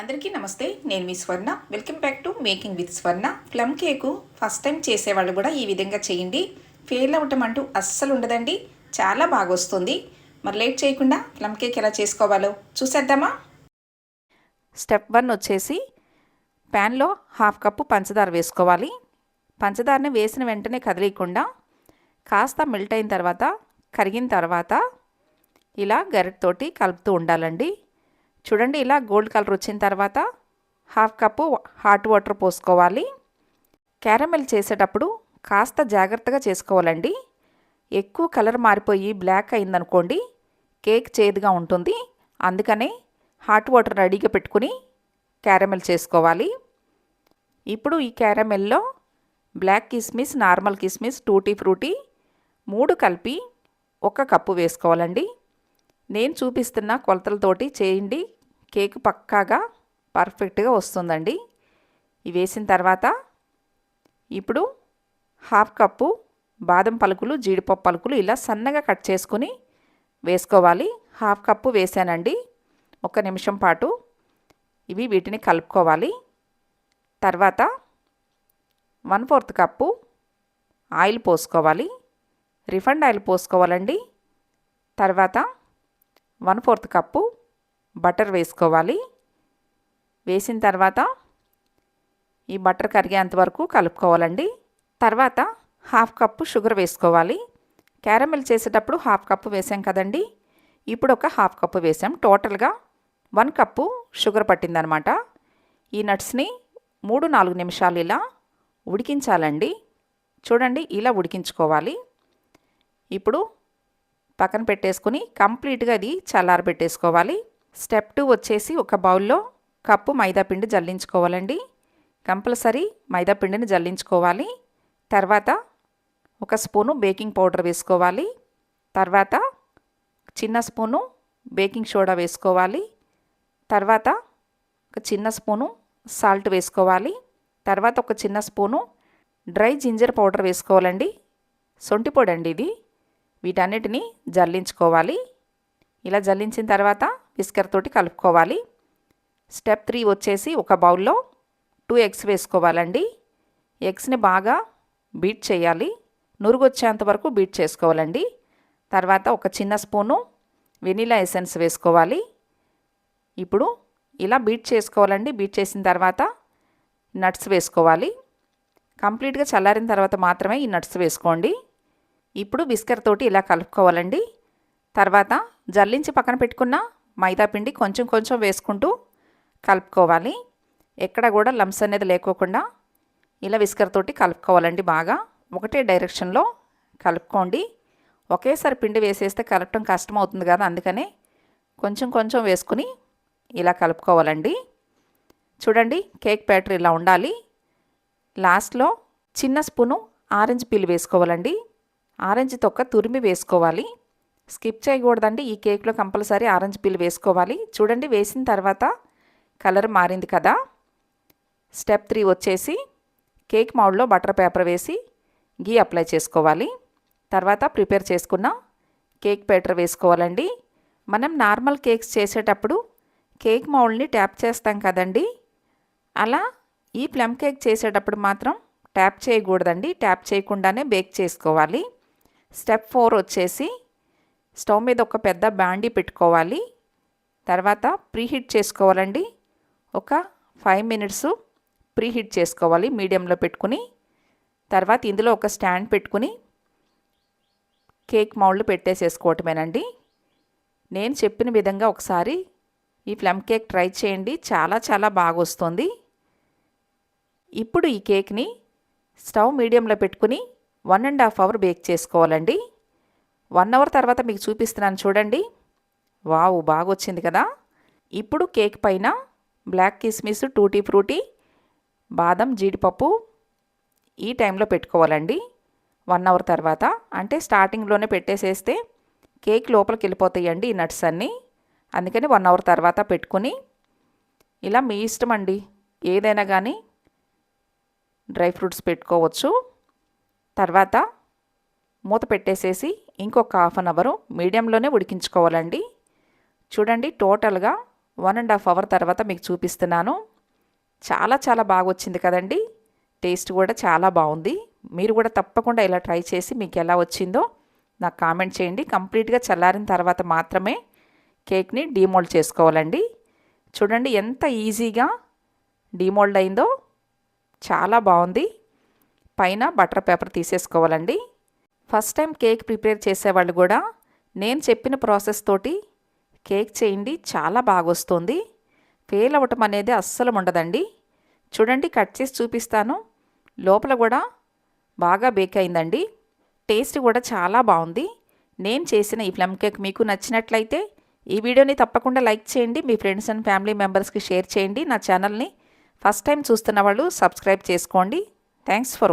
అందరికీ నమస్తే నేను మీ Swarna. Welcome back to making with Swarna plum cake first time చేసేవాళ్ళు కూడా ఈ విధంగా చేయండి. ఫెయిల్ అవ్వటం అంటూ అస్సలు ఉండదండి. చాలా బాగా వస్తుంది. మరి లేట్ చేయకుండా ప్లమ్ కేక్ ఎలా చేసుకోవాలో చూసేద్దామా? స్టెప్ వన్ వచ్చేసి ప్యాన్లో హాఫ్ కప్పు పంచదార వేసుకోవాలి. పంచదారని వేసిన వెంటనే కదిలియకుండా కాస్త మెల్ట్ అయిన తర్వాత కరిగిన తర్వాత ఇలా గరిటతోటి కలుపుతూ ఉండాలండి. చూడండి ఇలా గోల్డ్ కలర్ వచ్చిన తర్వాత హాఫ్ కప్పు హాట్ వాటర్ పోసుకోవాలి. క్యారమెల్ చేసేటప్పుడు కాస్త జాగ్రత్తగా చేసుకోవాలండి. ఎక్కువ కలర్ మారిపోయి బ్లాక్ అయిందనుకోండి కేక్ చేదుగా ఉంటుంది. అందుకనే హాట్ వాటర్ రెడీగా పెట్టుకుని క్యారమెల్ చేసుకోవాలి. ఇప్పుడు ఈ క్యారమెల్లో బ్లాక్ కిస్మిస్ నార్మల్ కిస్మిస్ టూటీ ఫ్రూటీ మూడు కలిపి ఒక కప్పు వేసుకోవాలండి. నేను చూపిస్తున్న కొలతలతోటి చేయండి. కేక్ పక్కాగా పర్ఫెక్ట్గా వస్తుందండి. ఇవి వేసిన తర్వాత ఇప్పుడు హాఫ్ కప్పు బాదం పలుకులు జీడిపప్పు పలుకులు ఇలా సన్నగా కట్ చేసుకుని వేసుకోవాలి. హాఫ్ కప్పు వేసానండి. ఒక నిమిషం పాటు ఇవి వీటిని కలుపుకోవాలి. తర్వాత వన్ ఫోర్త్ కప్పు ఆయిల్ పోసుకోవాలి. రిఫండ్ ఆయిల్ పోసుకోవాలండి. తర్వాత వన్ ఫోర్త్ కప్పు బటర్ వేసుకోవాలి. వేసిన తర్వాత ఈ బటర్ కరిగేంత వరకు కలుపుకోవాలండి. తర్వాత హాఫ్ కప్పు షుగర్ వేసుకోవాలి. క్యారమెల్ చేసేటప్పుడు హాఫ్ కప్పు వేసాం కదండి. ఇప్పుడు ఒక హాఫ్ కప్పు వేసాం. టోటల్గా వన్ కప్పు షుగర్ పట్టిందనమాట. ఈ నట్స్ని మూడు నాలుగు నిమిషాలు ఇలా ఉడికించాలండి. చూడండి ఇలా ఉడికించుకోవాలి. ఇప్పుడు పక్కన పెట్టేసుకుని కంప్లీట్గా అది చల్లారబెట్టేసుకోవాలి. స్టెప్ టూ వచ్చేసి ఒక బౌల్లో కప్పు మైదాపిండి జల్లించుకోవాలండి. కంపల్సరీ మైదాపిండిని జల్లించుకోవాలి. తర్వాత ఒక స్పూను బేకింగ్ పౌడర్ వేసుకోవాలి. తర్వాత చిన్న స్పూను బేకింగ్ సోడా వేసుకోవాలి. తర్వాత ఒక చిన్న స్పూను సాల్ట్ వేసుకోవాలి. తర్వాత ఒక చిన్న స్పూను డ్రై జింజర్ పౌడర్ వేసుకోవాలండి. సొంటి పొడి అండి ఇది. వీటన్నిటిని జల్లించుకోవాలి. ఇలా జల్లించిన తర్వాత విస్కర్ తోటి కలుపుకోవాలి. స్టెప్ త్రీ వచ్చేసి ఒక బౌల్లో టూ ఎగ్స్ వేసుకోవాలండి. ఎగ్స్ని బాగా బీట్ చేయాలి. నురుగొచ్చేంత వరకు బీట్ చేసుకోవాలండి. తర్వాత ఒక చిన్న స్పూను వెనీలా ఎసెన్స్ వేసుకోవాలి. ఇప్పుడు ఇలా బీట్ చేసుకోవాలండి. బీట్ చేసిన తర్వాత నట్స్ వేసుకోవాలి. కంప్లీట్గా చల్లారిన తర్వాత మాత్రమే ఈ నట్స్ వేసుకోండి. ఇప్పుడు బిస్కర్ తోటి ఇలా కలుపుకోవాలండి. తర్వాత జల్లించి పక్కన పెట్టుకున్న మైదా పిండి కొంచెం కొంచెం వేసుకుంటూ కలుపుకోవాలి. ఎక్కడ కూడా లంప్స్ అనేది లేకోకుండా ఇలా విస్కర్తోటి కలుపుకోవాలండి బాగా. ఒకటే డైరెక్షన్లో కలుపుకోండి. ఒకేసారి పిండి వేసేస్తే కలపటం కష్టం అవుతుంది కదా అందుకనే కొంచెం కొంచెం వేసుకుని ఇలా కలుపుకోవాలండి. చూడండి కేక్ బ్యాటర్ ఇలా ఉండాలి. లాస్ట్లో చిన్న స్పూను ఆరెంజ్ పీల్ వేసుకోవాలండి. ఆరెంజ్ తొక్క తురిమి వేసుకోవాలి. స్కిప్ చేయకూడదండి. ఈ కేక్లో కంపల్సరీ ఆరెంజ్ పీల్ వేసుకోవాలి. చూడండి వేసిన తర్వాత కలర్ మారింది కదా. స్టెప్ త్రీ వచ్చేసి కేక్ మౌడ్లో బటర్ పేపర్ వేసి గీ అప్లై చేసుకోవాలి. తర్వాత ప్రిపేర్ చేసుకున్న కేక్ పేటర్ వేసుకోవాలండి. మనం నార్మల్ కేక్స్ చేసేటప్పుడు కేక్ మౌల్డ్ని ట్యాప్ చేస్తాం కదండి. అలా ఈ ప్లమ్ కేక్ చేసేటప్పుడు మాత్రం ట్యాప్ చేయకూడదండి. ట్యాప్ చేయకుండానే బేక్ చేసుకోవాలి. స్టెప్ ఫోర్ వచ్చేసి స్టవ్ మీద ఒక పెద్ద బాండీ పెట్టుకోవాలి. తర్వాత ప్రీహీట్ చేసుకోవాలండి. ఒక ఫైవ్ మినిట్స్ ప్రీహీట్ చేసుకోవాలి మీడియంలో పెట్టుకుని. తర్వాత ఇందులో ఒక స్టాండ్ పెట్టుకుని కేక్ మౌల్డ్ పెట్టేసేసుకోవటమేనండి. నేను చెప్పిన విధంగా ఒకసారి ఈ ప్లమ్ కేక్ ట్రై చేయండి చాలా చాలా బాగా వస్తుంది ఇప్పుడు ఈ కేక్ని స్టవ్ మీడియంలో పెట్టుకుని one and half hour bake చేసుకోవాలండి. వన్ అవర్ తర్వాత మీకు చూపిస్తున్నాను చూడండి. వావ్ బాగా వచ్చింది కదా. ఇప్పుడు కేక్ పైన బ్లాక్ కిస్మిస్ టూటీ ఫ్రూటీ బాదం జీడిపప్పు ఈ టైంలో పెట్టుకోవాలండి. వన్ అవర్ తర్వాత అంటే స్టార్టింగ్లోనే పెట్టేసేస్తే కేక్ లోపలికి వెళ్ళిపోతాయండి ఈ నట్స్ అన్నీ. అందుకని వన్ అవర్ తర్వాత పెట్టుకుని ఇలా మీ ఇష్టం అండి. ఏదైనా కానీ డ్రై ఫ్రూట్స్ పెట్టుకోవచ్చు. తర్వాత మూత పెట్టేసేసి ఇంకొక హాఫ్ అన్ అవరు మీడియంలోనే ఉడికించుకోవాలండి. చూడండి టోటల్గా వన్ అండ్ హాఫ్ అవర్ తర్వాత మీకు చూపిస్తున్నాను. చాలా చాలా బాగా వచ్చింది కదండి. టేస్ట్ కూడా చాలా బాగుంది. మీరు కూడా తప్పకుండా ఇలా ట్రై చేసి మీకు ఎలా వచ్చిందో నాకు కామెంట్ చేయండి. కంప్లీట్గా చల్లారిన తర్వాత మాత్రమే కేక్ని డీమోల్డ్ చేసుకోవాలండి. చూడండి ఎంత ఈజీగా డీమోల్డ్ అయిందో. చాలా బాగుంది. పైన బటర్ పేపర్ తీసేసుకోవాలండి. ఫస్ట్ టైం కేక్ ప్రిపేర్ చేసేవాళ్ళు కూడా నేను చెప్పిన ప్రాసెస్ తోటి కేక్ చేయండి చాలా బాగా వస్తుంది ఫెయిల్ అవ్వటం అనేది అస్సలు ఉండదండి. చూడండి కట్ చేసి చూపిస్తాను. లోపల కూడా బాగా బేక్ అయిందండి. టేస్ట్ కూడా చాలా బాగుంది. నేను చేసిన ఈ ప్లమ్ కేక్ మీకు నచ్చినట్లయితే ఈ వీడియోని తప్పకుండా లైక్ చేయండి. మీ ఫ్రెండ్స్ అండ్ ఫ్యామిలీ మెంబర్స్కి షేర్ చేయండి. నా ఛానల్ని ఫస్ట్ టైం చూస్తున్న వాళ్ళు సబ్స్క్రైబ్ చేసుకోండి. Thanks for